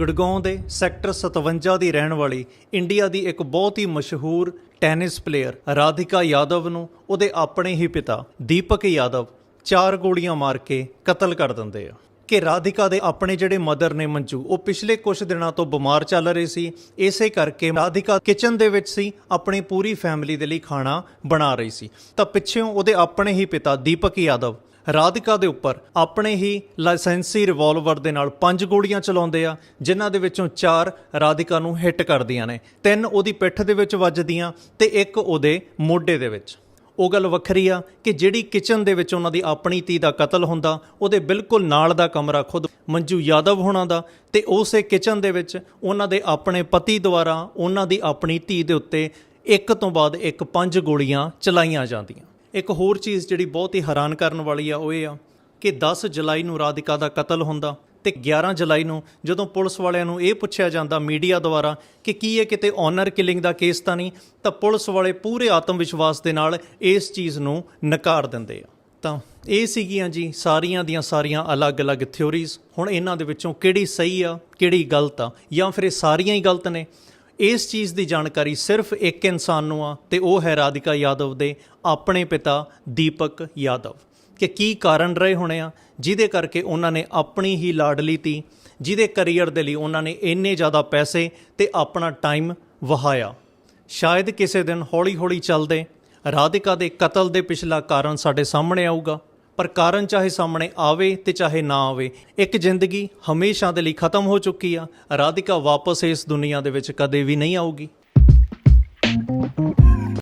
ਗੁੜਗਾਉਂ ਦੇ ਸੈਕਟਰ 57 ਦੀ ਰਹਿਣ ਵਾਲੀ ਇੰਡੀਆ ਦੀ ਇੱਕ ਬਹੁਤ ਹੀ ਮਸ਼ਹੂਰ ਟੈਨਿਸ ਪਲੇਅਰ ਰਾਧਿਕਾ ਯਾਦਵ ਨੂੰ ਉਹਦੇ ਆਪਣੇ ਹੀ ਪਿਤਾ ਦੀਪਕ ਯਾਦਵ ਚਾਰ ਗੋਲੀਆਂ ਮਾਰ ਕੇ ਕਤਲ ਕਰ ਦਿੰਦੇ ਆ। ਕਿ ਰਾਧਿਕਾ ਦੇ ਆਪਣੇ ਜਿਹੜੇ ਮਦਰ ਨੇ ਮੰਜੂ, ਉਹ ਪਿਛਲੇ ਕੁਝ ਦਿਨਾਂ ਤੋਂ ਬਿਮਾਰ ਚੱਲ ਰਹੇ ਸੀ, ਇਸੇ ਕਰਕੇ ਰਾਧਿਕਾ ਕਿਚਨ ਦੇ ਵਿੱਚ ਸੀ, ਆਪਣੀ ਪੂਰੀ ਫੈਮਿਲੀ ਦੇ ਲਈ ਖਾਣਾ ਬਣਾ ਰਹੀ ਸੀ। ਤਾਂ ਪਿੱਛੇੋਂ ਉਹਦੇ ਆਪਣੇ ਹੀ ਪਿਤਾ ਦੀਪਕ ਯਾਦਵ ਰਾਧਿਕਾ ਦੇ ਉੱਪਰ ਆਪਣੇ ਹੀ ਲਾਇਸੈਂਸੀ ਰਿਵਾਲਵਰ ਦੇ ਨਾਲ ਪੰਜ ਗੋਲੀਆਂ ਚਲਾਉਂਦੇ ਆ, ਜਿਨ੍ਹਾਂ ਦੇ ਵਿੱਚੋਂ ਚਾਰ ਰਾਧਿਕਾ ਨੂੰ ਹਿੱਟ ਕਰਦੀਆਂ ਨੇ। ਤਿੰਨ ਉਹਦੀ ਪਿੱਠ ਦੇ ਵਿੱਚ ਵੱਜਦੀਆਂ ਤੇ ਇੱਕ ਉਹਦੇ ਮੋਢੇ ਦੇ ਵਿੱਚ। ਉਹ ਗੱਲ ਵੱਖਰੀ ਆ ਕਿ ਜਿਹੜੀ ਕਿਚਨ ਦੇ ਵਿੱਚ ਉਹਨਾਂ ਦੀ ਆਪਣੀ ਧੀ ਦਾ ਕਤਲ ਹੁੰਦਾ, ਉਹਦੇ ਬਿਲਕੁਲ ਨਾਲ ਦਾ ਕਮਰਾ ਖੁਦ ਮੰਜੂ ਯਾਦਵ ਹੋਣਾ ਦਾ ਤੇ ਉਸੇ ਕਿਚਨ ਦੇ ਵਿੱਚ ਉਹਨਾਂ ਦੇ ਆਪਣੇ ਪਤੀ ਦੁਆਰਾ ਉਹਨਾਂ ਦੀ ਆਪਣੀ ਧੀ ਦੇ ਉੱਤੇ ਇੱਕ ਤੋਂ ਬਾਅਦ ਇੱਕ ਪੰਜ ਗੋਲੀਆਂ ਚਲਾਈਆਂ ਜਾਂਦੀਆਂ। ਇੱਕ ਹੋਰ ਚੀਜ਼ ਜਿਹੜੀ ਬਹੁਤ ਹੀ ਹੈਰਾਨ ਕਰਨ ਵਾਲੀ ਆ, ਉਹ ਇਹ ਆ ਕਿ 10 ਜੁਲਾਈ ਨੂੰ ਰਾਧਿਕਾ ਦਾ ਕਤਲ ਹੁੰਦਾ ਤੇ 11 ਜੁਲਾਈ ਨੂੰ ਜਦੋਂ ਪੁਲਿਸ ਵਾਲਿਆਂ ਨੂੰ ਇਹ ਪੁੱਛਿਆ ਜਾਂਦਾ ਮੀਡੀਆ ਦੁਆਰਾ ਕਿ ਕੀ ਇਹ ਕਿਤੇ ਓਨਰ ਕਿਲਿੰਗ ਦਾ ਕੇਸ ਤਾਂ ਨਹੀਂ, ਤਾਂ ਪੁਲਿਸ ਵਾਲੇ ਪੂਰੇ ਆਤਮ ਵਿਸ਼ਵਾਸ ਦੇ ਨਾਲ ਇਸ ਚੀਜ਼ ਨੂੰ ਨਕਾਰ ਦਿੰਦੇ ਆ। ਤਾਂ ਇਹ ਸੀਗੀਆਂ ਜੀ ਸਾਰੀਆਂ ਦੀਆਂ ਸਾਰੀਆਂ ਅਲੱਗ-ਅਲੱਗ ਥਿਉਰੀਜ਼ ਹੁਣ ਇਹਨਾਂ ਦੇ ਵਿੱਚੋਂ ਕਿਹੜੀ ਸਹੀ ਆ, ਕਿਹੜੀ ਗਲਤ ਆ, ਜਾਂ ਫਿਰ ਇਹ ਸਾਰੀਆਂ ਹੀ ਗਲਤ ਨੇ? ਇਸ ਚੀਜ਼ ਦੀ ਜਾਣਕਾਰੀ ਸਿਰਫ ਇੱਕ ਇਨਸਾਨ ਨੂੰ ਆ, ਤੇ ਉਹ ਹੈ ਰਾਧਿਕਾ ਯਾਦਵ ਦੇ ਆਪਣੇ ਪਿਤਾ ਦੀਪਕ ਯਾਦਵ। ਕਿ ਕੀ ਕਾਰਨ ਰਹੇ ਹੋਣੇ ਆ? ਜਿਹਦੇ ਕਰਕੇ ਉਹਨਾਂ ਨੇ ਆਪਣੀ ਹੀ ਲਾਡਲੀ ਤੀ ਜਿਹਦੇ ਕੈਰੀਅਰ ਦੇ ਲਈ ਉਹਨਾਂ ਨੇ ਇੰਨੇ ਜ਼ਿਆਦਾ ਪੈਸੇ ਤੇ ਆਪਣਾ ਟਾਈਮ ਵਹਾਇਆ। ਸ਼ਾਇਦ ਕਿਸੇ ਦਿਨ ਹੌਲੀ-ਹੌਲੀ ਚੱਲਦੇ ਰਾਧਿਕਾ ਦੇ ਕਤਲ ਦੇ ਪਿਛਲਾ ਕਾਰਨ ਸਾਡੇ ਸਾਹਮਣੇ ਆਊਗਾ। ਪਰ ਕਾਰਨ ਚਾਹੇ ਸਾਹਮਣੇ ਆਵੇ ਤੇ ਚਾਹੇ ਨਾ ਆਵੇ, ਇੱਕ ਜ਼ਿੰਦਗੀ ਹਮੇਸ਼ਾ ਦੇ ਲਈ ਖਤਮ ਹੋ ਚੁੱਕੀ ਆ। ਰਾਧਿਕਾ ਵਾਪਸ ਇਸ ਦੁਨੀਆ ਦੇ ਵਿੱਚ ਕਦੇ ਵੀ ਨਹੀਂ ਆਊਗੀ।